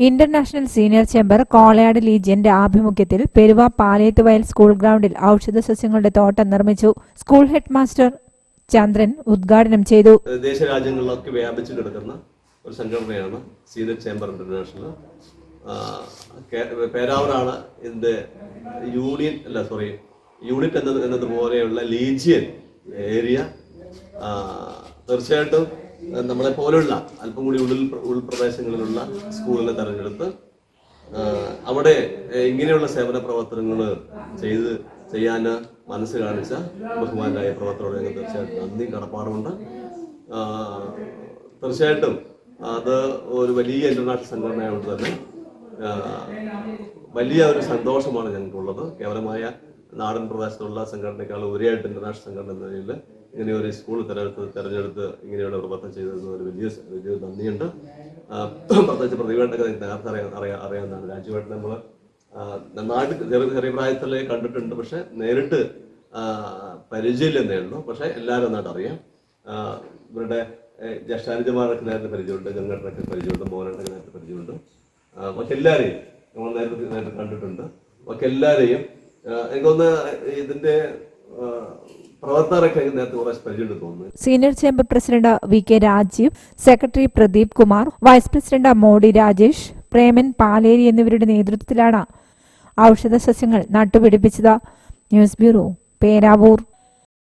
International senior chamber Kolayad ലീജിയന്റെ ആഭിമുഖ്യത്തിൽ Peruva പാലേത്തുവയൽ school ഗ്രൗണ്ടിൽ ഔഷധ സസ്യങ്ങളുടെ തോട്ടം നിർമ്മിച്ചു. സ്കൂൾ ഹെഡ് മാസ്റ്റർ ചന്ദ്രൻ ഉദ്ഘാടനം ചെയ്തു. ദേശ രാജ്യങ്ങളിലൊക്കെ വ്യാപിച്ചു കിടക്കുന്ന ഒരു സംഘടനയാണ് സീനിയർ ചേംബർ ഇന്റർനാഷണൽ. പേരാവറാണ് ഇതിന്റെ യൂണിയൻ അല്ല സോറി യൂണിറ്റ് എന്നത് എന്നതുപോലെയുള്ള ലീജിയൻ ഏരിയ. തീർച്ചയായിട്ടും നമ്മളെ പോലുള്ള അല്പം കൂടി ഉള്ളിൽ ഉൾപ്രദേശങ്ങളിലുള്ള സ്കൂളിനെ തെരഞ്ഞെടുത്ത് അവിടെ ഇങ്ങനെയുള്ള സേവന പ്രവർത്തനങ്ങൾ ചെയ്ത് ചെയ്യാൻ മനസ്സ് കാണിച്ച ബഹുമാനായ പ്രവർത്തനോട് ഞങ്ങൾ തീർച്ചയായിട്ടും നന്ദി കടപ്പാടുമുണ്ട്. തീർച്ചയായിട്ടും അത് ഒരു വലിയ ഇന്റർനാഷണൽ സംഘടനയായതുകൊണ്ട് തന്നെ വലിയ ഒരു സന്തോഷമാണ് ഞങ്ങൾക്കുള്ളത്. കേവലമായ നാടൻ പ്രദേശത്തുള്ള സംഘടനയേക്കാൾ ഉപരിയായിട്ട് ഇന്റർനാഷണൽ സംഘടന എന്ന നിലയിൽ ഇങ്ങനെ ഒരു സ്കൂൾ തെരഞ്ഞെടുത്ത് തെരഞ്ഞെടുത്ത് ഇങ്ങനെയുള്ള പ്രവർത്തനം ചെയ്തതെന്ന് ഒരു വലിയ വലിയ നന്ദിയുണ്ട്. പ്രത്യേകിച്ച് പ്രതിവേണ്ടൊക്കെ നേരത്തെ അറിയാൻ അറിയാൻ അറിയാവുന്നതാണ്. രാജ്യമായിട്ട് നമ്മൾ നന്നായിട്ട് ചെറിയ ചെറിയ പ്രായത്തിലെ കണ്ടിട്ടുണ്ട്. പക്ഷെ നേരിട്ട് പരിചയമില്ലെന്നേ ഉള്ളൂ. പക്ഷെ എല്ലാവരും നന്നായിട്ട് അറിയാം. ഇവരുടെ ജ്യേഷ്ഠാനുജന്മാരൊക്കെ നേരത്തെ പരിചയമുണ്ട്. ഗംഗട്ടനൊക്കെ പരിചയമുണ്ട്. മോഹനൊക്കെ നേരത്തെ പരിചയമുണ്ട്. മറ്റെല്ലാവരെയും നമ്മൾ നേരത്തെ നേരത്തെ കണ്ടിട്ടുണ്ട്. മറ്റെല്ലാവരെയും എനിക്കൊന്ന് ഇതിന്റെ കുറച്ച് തോന്നുന്നു. Senior chamber president V K Rajeev secretary Pradeep Kumar vice president Modi Rajesh Preman Paleri എന്നിവരുടെ നേതൃത്വത്തിലാണ് ഔഷധ സസ്യങ്ങൾ നട്ടുപിടിപ്പിച്ചത്. News bureau Peravoor.